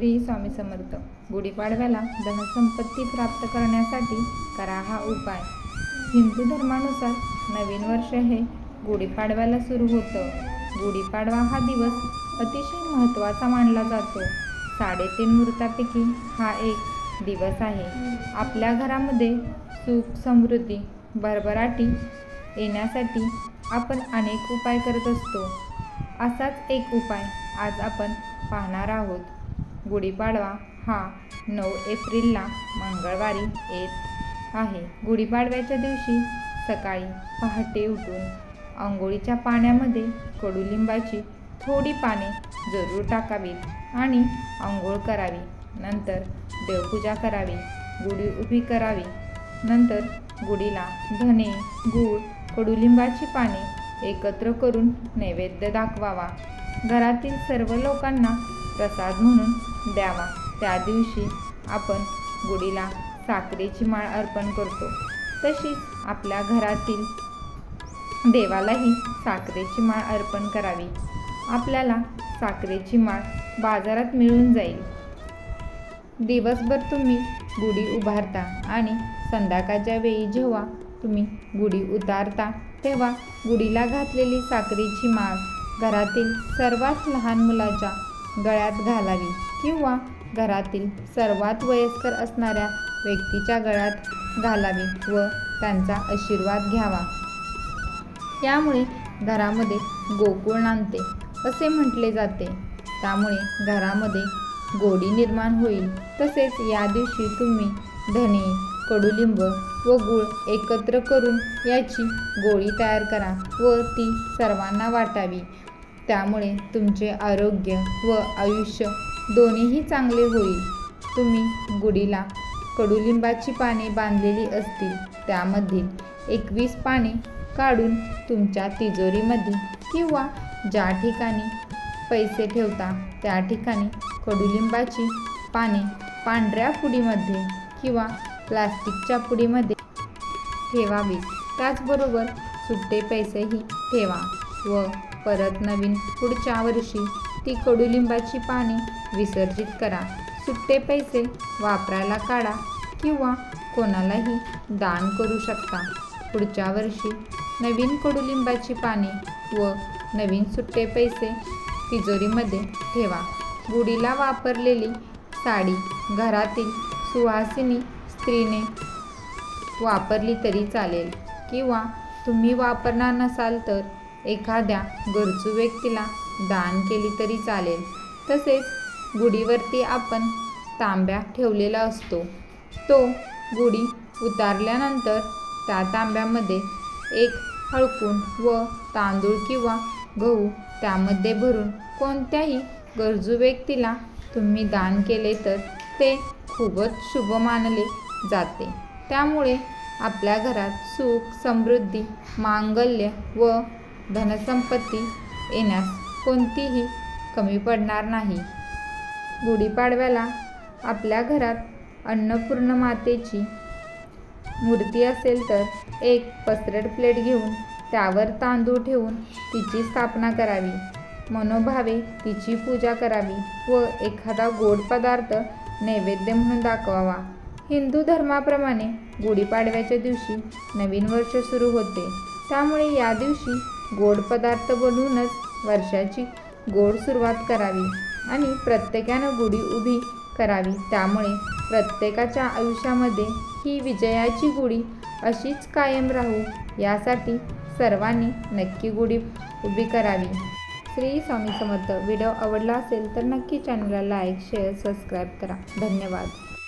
श्री स्वामी समर्थ. गुढीपाडव्याला धनसंपत्ती प्राप्त करण्यासाठी करा हा उपाय. हिंदू धर्मानुसार नवीन वर्ष हे गुढीपाडव्याला सुरू होतं. गुढीपाडवा हा दिवस अतिशय महत्त्वाचा मानला जातो. साडेतीन मुहूर्तापैकी हा एक दिवस आहे. आपल्या घरामध्ये सुख समृद्धी भरभराटी येण्यासाठी आपण अनेक उपाय करत असतो. असाच एक उपाय आज आपण पाहणार आहोत. गुढीपाडवा हा नऊ एप्रिलला मंगळवारी येत आहे. गुढीपाडव्याच्या दिवशी सकाळी पहाटे उठून आंघोळीच्या पाण्यामध्ये कडुलिंबाची थोडी पाने जरूर टाकावीत आणि आंघोळ करावी. नंतर देवपूजा करावी गुढी उभी करावी. नंतर गुढीला धने गूळ कडुलिंबाची पाने एकत्र करून नैवेद्य दाखवावा. घरातील सर्व लोकांना प्रसाद म्हणून द्यावा. त्या दिवशी आपण गुढीला साखरेची माळ अर्पण करतो. तशीच आपल्या घरातील देवालाही साखरेची माळ अर्पण करावी. आपल्याला साखरेची माळ बाजारात मिळून जाईल. दिवसभर तुम्ही गुढी उभारता आणि संध्याकाळच्या वेळी जेव्हा तुम्ही गुढी उतारता तेव्हा गुढीला घातलेली साखरेची माळ घरातील सर्वात लहान मुलाच्या गळ्यात घालावी किंवा घरातील सर्वात वयस्कर असणाऱ्या व्यक्तीच्या गळ्यात घालावी व त्यांचा आशीर्वाद घ्यावा. त्यामुळे घरामध्ये गोकुळ नांदते असे म्हटले जाते. त्यामुळे घरामध्ये गोडी निर्माण होईल. तसेच या दिवशी तुम्ही धने कडुलिंब व गूळ एकत्र करून याची गोळी तयार करा व ती सर्वांना वाटावी. त्यामुळे तुमचे आरोग्य व आयुष्य दोन्हीही चांगले होईल. तुम्ही गुढीला कडुलिंबाची पाने बांधलेली असतील त्यामधील एकवीस पाने काढून तुमच्या तिजोरीमध्ये किंवा ज्या ठिकाणी पैसे ठेवता त्या ठिकाणी कडुलिंबाची पाने पांढऱ्या पुडीमध्ये किंवा प्लास्टिकच्या पुडीमध्ये ठेवावी त्याचबरोबर सुट्टे पैसेही ठेवा. व परत नवीन पुढच्या वर्षी ती कडुलिंबाची पाने विसर्जित करा. सुट्टे पैसे वापरायला काढा किंवा कोणालाही दान करू शकता. पुढच्या वर्षी नवीन कडुलिंबाची पाने व नवीन सुट्टे पैसे तिजोरीमध्ये ठेवा. गुढीला वापरलेली साडी घरातील सुवासिनी स्त्रीने वापरली तरी चालेल किंवा तुम्ही वापरणार नसाल तर एखाद्या गरजू व्यक्तीला दान केली तरी चालेल. तसेच गुढीवरती आपण तांब्या ठेवलेला असतो. तो गुढी उतारल्यानंतर त्या तांब्यामध्ये एक हळकून व तांदूळ किंवा गहू त्यामध्ये भरून कोणत्याही गरजू व्यक्तीला तुम्ही दान केले तर ते खूपच शुभ मानले जाते. त्यामुळे आपल्या घरात सुख समृद्धी मांगल्य व धनसंपत्ती येण्यास कोणतीही कमी पडणार नाही. गुढीपाडव्याला आपल्या घरात अन्नपूर्ण मातेची मूर्ती असेल तर एक पसरट प्लेट घेऊन त्यावर तांदूळ ठेवून तिची स्थापना करावी. मनोभावे तिची पूजा करावी व एखादा गोड पदार्थ नैवेद्य म्हणून दाखवावा. हिंदू धर्माप्रमाणे गुढीपाडव्याच्या दिवशी नवीन वर्ष सुरू होते. त्यामुळे या दिवशी गोड पदार्थ बनवूनच वर्षाची गोड सुरुवात करावी आणि प्रत्येकानं गुढी उभी करावी. त्यामुळे प्रत्येकाच्या आयुष्यामध्ये ही विजयाची गुढी अशीच कायम राहू यासाठी सर्वांनी नक्की गुढी उभी करावी. श्री स्वामी समर्थ. व्हिडिओ आवडला असेल तर नक्की चॅनलला लाईक शेअर सबस्क्राईब करा. धन्यवाद.